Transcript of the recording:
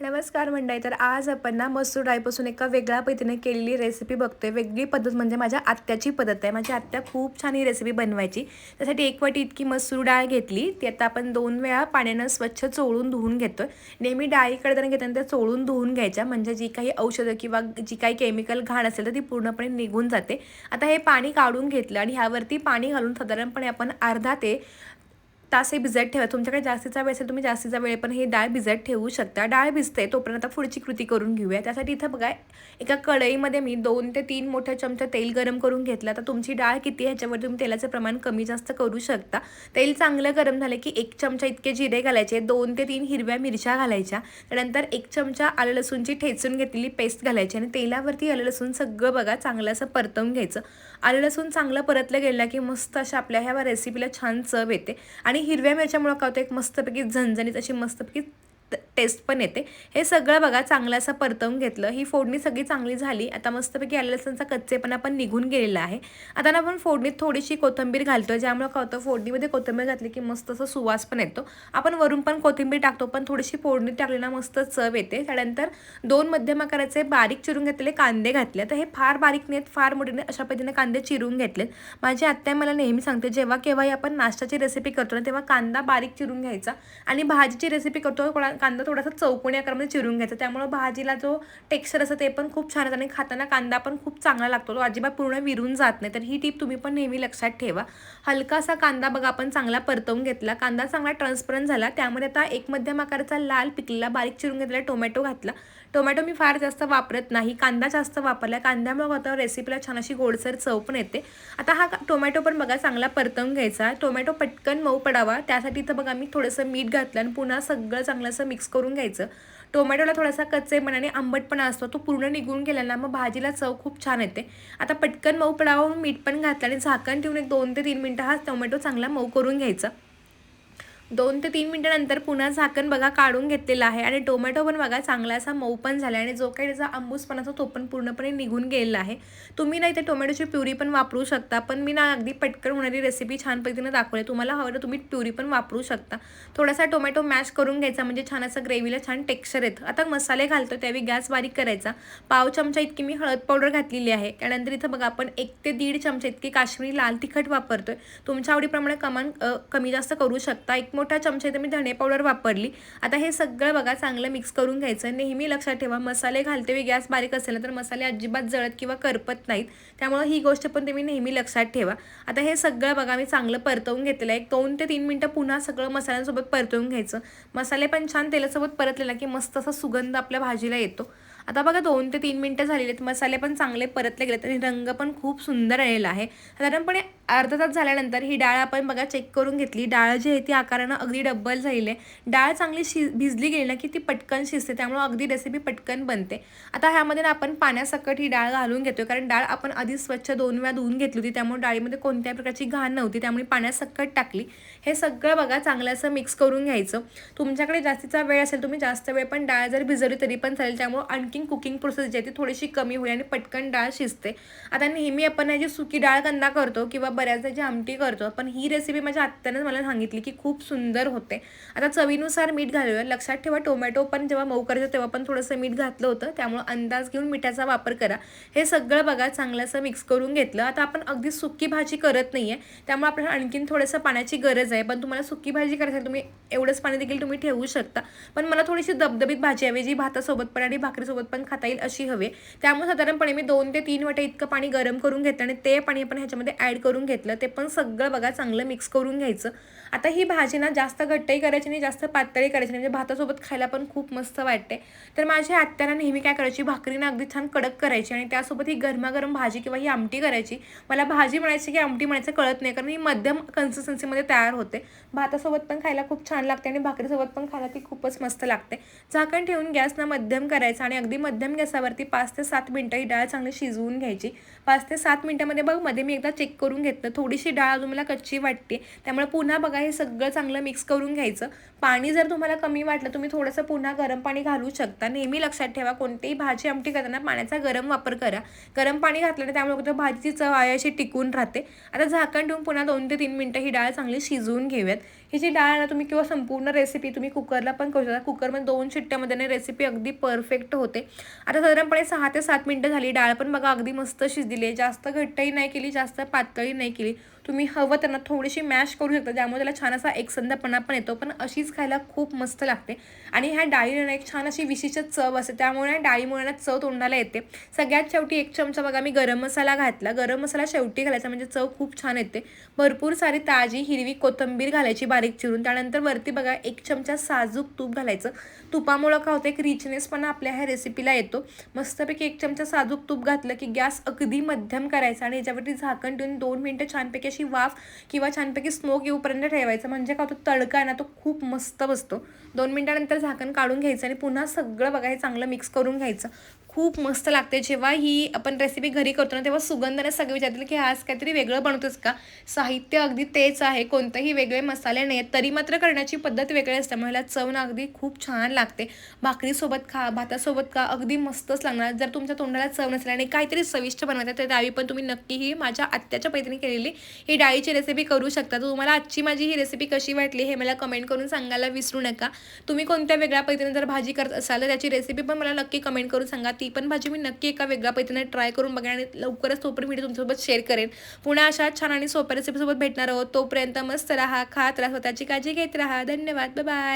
नमस्कार मंडळी तर आज आपण ना मसूर डाळीपासून एका वेगळ्या पद्धतीने केलेली रेसिपी बघतोय. वेगळी पद्धत म्हणजे माझ्या आत्याची पद्धत आहे. माझी आत्या खूप छान ही रेसिपी बनवायची. त्यासाठी एक वाटी इतकी मसूर डाळ घेतली. ती आता आपण दोन वेळा पाण्यानं स्वच्छ चोळून धुवून घेतोय. नेहमी डाळी कडताना घेताना त्या चोळून धुवून घ्यायच्या. म्हणजे जी काही औषधं किंवा जी काही केमिकल घाण असेल तर ती पूर्णपणे निघून जाते. आता हे पाणी काढून घेतलं आणि ह्यावरती पाणी घालून साधारणपणे आपण अर्धा ते तास हे भिजत ठेवा. तुमच्याकडे जास्तीचा वेळ असेल तुम्ही जास्तीचा वेळ पण हे डाळ भिजत ठेवू शकता. डाळ भिजते तोपर्यंत आता पुढची कृती करून घेऊया. त्यासाठी इथं बघा एका कढईमध्ये मी दोन ते तीन मोठ्या चमचा तेल गरम करून घेतला. आता तुमची डाळ किती आहे ह्याच्यावर तुम्ही तेलाचं प्रमाण कमी जास्त करू शकता. तेल चांगलं गरम झालं की एक चमचा इतके जिरे घालायचे दोन ते तीन हिरव्या मिरच्या घालायच्या. त्यानंतर एक चमचा आलं लसूणची ठेचून घेतलेली पेस्ट घालायची आणि तेलावरती आलं लसूण सगळं बघा चांगलं असं परतवून घ्यायचं. आलं लसूण चांगलं परतलं गेलं की मस्त अशा आपल्या ह्या रेसिपीला छान चव येते. आणि हिरव्या मिरच्यामुळं काय होतं एक मस्तपैकी झणझणीत अशी मस्तपैकी टेस्ट पण येते. हे सगळं बघा चांगलं असं परतवून घेतलं. ही फोडणी सगळी चांगली झाली. आता मस्तपैकी आलं लसणचा कच्चेपणा पण निघून गेलेला आहे. आता ना आपण फोडणीत थोडीशी कोथिंबीर घालतो ज्यामुळे काय होतं फोडणीमध्ये कोथिंबीर घातली की मस्त असं सुवास पण येतो. आपण वरून पण कोथिंबीर टाकतो पण थोडीशी फोडणी टाकली ना मस्त चव येते. त्यानंतर दोन मध्यम आकाराचे बारीक चिरून घेतलेले कांदे घातले. तर हे फार बारीक नाहीत फार मोठे अशा पद्धतीने कांदे चिरून घेतलेत. माझी आत्या मला नेहमी सांगते जेव्हा केव्हाही आपण नाश्त्याची रेसिपी करतो ना तेव्हा कांदा बारीक चिरून घ्यायचा आणि भाजीची रेसिपी करतो कांदा थोडासा चौकोनी आकारामध्ये चिरून घ्यायचा. त्यामुळे भाजीला जो टेक्स्चर असतं ते पण खूप छान येतं आणि खाताना कांदा पण खूप चांगला लागतो. तो अजिबात पूर्ण विरून जात नाही. तर ही टीप तुम्ही पण नेहमी लक्षात ठेवा. हलकासा कांदा बघा आपण चांगला परतवून घेतला. कांदा चांगला ट्रान्सपरंट झाला. त्यामध्ये आता एक मध्यम आकाराचा लाल पिकलेला बारीक चिरून घेतलेला टोमॅटो घातला. टोमॅटो मी फार जास्त वापरत नाही. कांदा जास्त वापरला कांद्यामुळे होतं रेसिपीला छान अशी गोडसर चव पण येते. आता हा टोमॅटो पण बघा चांगला परतवून घ्यायचा टोमॅटो पटकन मऊ पडावा. त्यासाठी तर बघा मी थोडंसं मीठ घातलं आणि पुन्हा सगळं चांगलं असं मिक्स करून घ्यायचं. टोमॅटोला थोडासा कच्चेपणाने आंबटपणा असतो. तो पूर्ण निघून गेल्यानं मग भाजीला चव खूप छान येते. आता पटकन मऊ पडावा मीठ पण घातलं आणि झाकण ठेवून एक दोन ते तीन मिनटं हा टोमॅटो चांगला मऊ करून घ्यायचा. दोन ते तीन मिनटानंतर पुन्हा झाकण बघा काढून घेतलेलं आहे आणि टोमॅटो पण बघा चांगला असा मऊ पण झाला आणि जो काही त्याचा आंबूसपणा असतो तो पण पूर्णपणे निघून गेलेला आहे. तुम्ही नाही ते टोमॅटोची प्युरी पण वापरू शकता. पण मी ना अगदी पटकन होणारी रेसिपी छान पद्धतीनं दाखवली तुम्हाला हवं तर तुम्ही प्युरी पण वापरू शकता. थोडासा टोमॅटो मॅश करून घ्यायचा म्हणजे छान असं ग्रेव्हीला छान टेक्स्चर येतं. आता मसाले घालतो त्यावेळी गॅस बारीक करायचा. पाव चमचा इतकी मी हळद पावडर घातलेली आहे. त्यानंतर इथं बघा आपण एक ते दीड चमचा इतकी काश्मीरी लाल तिखट वापरतोय. तुमच्या आवडीप्रमाणे कमान कमी जास्त करू शकता. एक मोठा चमचा इथे मी धणे पावडर वापरली. आता हे सगळं बघा चांगलं मिक्स करून घ्यायचं. नेहमी लक्षात ठेवा मसाले घालते वेळी गॅस बारीक असेल तर मसाले अजिबात जळत किंवा करपत नाहीत. त्यामुळं ही गोष्ट पण तुम्ही नेहमी लक्षात ठेवा. आता हे सगळं बघा मी चांगलं परतवून घेतलेलं आहे. एक दोन ते तीन मिनटं पुन्हा सगळं मसाल्यांसोबत परतवून घ्यायचं. मसाले पण छान तेलासोबत परतलेला की मस्त असा सुगंध आपल्या भाजीला येतो. आता बघा दोन ते तीन मिनटं झालेले आहेत. मसाले पण चांगले परतले गेलेत आणि रंग पण खूप सुंदर आलेला आहे. साधारणपणे अर्धा तास झाल्यानंतर ही डाळ आपण बघा चेक करून घेतली. डाळ जी आहे ती आकारानं अगदी डब्बल झालेली आहे. डाळ चांगली शि भिजली गेली ना की ती पटकन शिजते. त्यामुळे अगदी रेसिपी पटकन बनते. आता ह्यामध्ये ना आपण पाण्यासकट ही डाळ घालून घेतो कारण डाळ आपण आधी स्वच्छ दोन वेळा धुवून घेतली होती. त्यामुळे डाळीमध्ये कोणत्याही प्रकारची घाण नव्हती. त्यामुळे पाण्यासकट टाकली. हे सगळं बघा चांगलं असं मिक्स करून घ्यायचं. तुमच्याकडे जास्तीचा वेळ असेल तुम्ही जास्त वेळ पण डाळ जर भिजवली तरी पण चालेल. त्यामुळे आणखीन कुकिंग प्रोसेस जी आहे ती थोडीशी कमी होईल आणि पटकन डाळ शिजते. आता नेहमी आपण जी सुकी डाळ कांदा करतो किंवा बऱ्याचदा जी आमटी करतो पण ही रेसिपी माझ्या आत्तानेच मला सांगितली की खूप सुंदर होते. आता चवीनुसार मीठ घालूया. लक्षात ठेवा टोमॅटो पण जेव्हा मऊ करायचं तेव्हा पण थोडंसं मीठ घातलं होतं. त्यामुळं अंदाज घेऊन मिठाचा वापर करा. हे सगळं बघा चांगलं असं मिक्स करून घेतलं. आता आपण अगदी सुकी भाजी करत नाही आहे त्यामुळे आपल्याला आणखीन थोडंसं पाण्याची गरज आहे. पण तुम्हाला सुकी भाजी करायची तुम्ही एवढंच पाणी देखील तुम्ही ठेवू शकता. पण मला थोडीशी दबदबीत भाजी हवी जी भातासोबत पण आणि भाकरीसोबत पण खाता येईल अशी हवी. त्यामुळे साधारणपणे मी दोन ते तीन वटे इतकं पाणी गरम करून घेतलं आणि ते पाणी आपण ह्याच्यामध्ये ॲड करून घेतलं ते पण सगळं बघा चांगलं मिक्स करून घ्यायचं. आता ही भाजी ना जास्त घट्टही करायची नाही जास्त पातळी करायची नाही. म्हणजे भातासोबत खायला पण खूप मस्त वाटते. तर माझ्या आत्याला नेहमी काय करायची भाकरीनं अगदी छान कडक करायची आणि त्यासोबत ही गरमागरम भाजी किंवा ही आमटी करायची. मला भाजी म्हणायची की आमटी म्हणायचं कळत नाही कारण ही मध्यम कन्सिस्टन्सीमध्ये तयार होते. भातासोबत पण खायला खूप छान लागते आणि भाकरीसोबत पण खायला ती खूपच मस्त लागते. झाकण ठेवून गॅसना मध्यम करायचा आणि अगदी मध्यम गॅसावरती पाच ते सात मिनटं ही डाळ चांगली शिजवून घ्यायची. पाच ते सात मिनटामध्ये बघमध्ये मी एकदा चेक करून घेतलं. थोडीशी डाळ अजून मला कच्ची वाटते. त्यामुळे पुन्हा बघा हे सगळं चांगलं मिक्स करून घ्यायचं. पाणी जर तुम्हाला कमी वाटलं तुम्ही थोडंसं पुन्हा गरम पाणी घालू शकता. नेहमी लक्षात ठेवा कोणतीही भाजी आमटी करताना पाण्याचा गरम वापर करा. गरम पाणी घातल्याने त्यामुळे भाजीची चव आहे अशी टिकून राहते. आता झाकण ठेवून पुन्हा दोन ते तीन मिनटं ही डाळ चांगली शिजवून घेऊयात. ही जी डाळ ना तुम्ही किंवा संपूर्ण रेसिपी तुम्ही कुकरला पण करू शकता. कुकरमध्ये दोन शिट्ट्यामध्ये ना रेसिपी अगदी परफेक्ट होते. आता साधारणपणे सहा ते सात मिनटं झाली. डाळ पण बघा अगदी मस्त शिजलेली आहे. जास्त घट्टही नाही केली जास्त पातळी नाही केली. तुम्ही हवं त्यांना थोडीशी मॅश करू शकता त्यामुळे त्याला छान असा एकसंधपणा पण येतो. पण अशीच खायला खूप मस्त लागते. आणि ह्या डाळीला एक छान अशी विशिष्ट चव असते. त्यामुळे या डाळीमुळे ना चव तोंडाला येते. सगळ्यात शेवटी एक चमचा बघा मी गरम मसाला घातला. गरम मसाला शेवटी घालायचा म्हणजे चव खूप छान येते. भरपूर सारी ताजी हिरवी कोथिंबीर घालायची. बारीक चिरून त्यानंतर वरती बघा एक चमचा साजूक तूप घालायचं. तुपामुळं का होतं एक रिचनेस पण आपल्या ह्या रेसिपीला येतो. मस्तपैकी एक चमचा साजूक तूप घातलं की गॅस अगदी मध्यम करायचा आणि याच्यावरती झाकण ठेवून दोन मिनटं छानपैकी अशी वाफ किंवा छानपैकी स्मोक येऊपर्यंत ठेवायचं. म्हणजे का होतो? तडका ना तो खूप मस्त बसतो. दोन मिनटानंतर झाकण काढून घ्यायचं आणि पुन्हा सगळं बघा हे चांगलं मिक्स करून घ्यायचं. खूप मस्त लागते. जेव्हा ही आपण रेसिपी घरी करतो ना तेव्हा सुगंधाने सगळे विचारतील की आज काहीतरी वेगळं बनवतोस का? साहित्य अगदी तेच आहे कोणतेही वेगळे मसाले नाही आहेत तरी मात्र करण्याची पद्धत वेगळी असते. मला चव ना अगदी खूप छान लागते. भाकरीसोबत खा भातासोबत खा अगदी मस्तच लागणार. जर तुमच्या तोंडाला चव नसेल आणि काहीतरी चविष्ट बनवायचं तर डाळी पण तुम्ही नक्की ही माझ्या आत्याच्या पैत्रीने केलेली ही डाळीची रेसिपी करू शकता. तर तुम्हाला आजची माझी ही रेसिपी कशी वाटली हे मला कमेंट करून सांगायला विसरू नका. तुम्ही कोणत्या वेगळ्या पद्धतीने जर भाजी करत असाल तर त्याची रेसिपी पण मला नक्की कमेंट करून सांगा. ती ती पण भाजी मी नक्की एका वेगळ्या पद्धतीने ट्राय करून बघेन आणि लवकरच तोपर्यंत व्हिडिओ तुमच्यासोबत शेअर करेन. पुन्हा अशा छान आणि सोप्या रेसिपीसोबत भेटणार आहोत. तोपर्यंत मस्त राहा खात राहा स्वतःची काळजी घेत राहा. धन्यवाद. बाय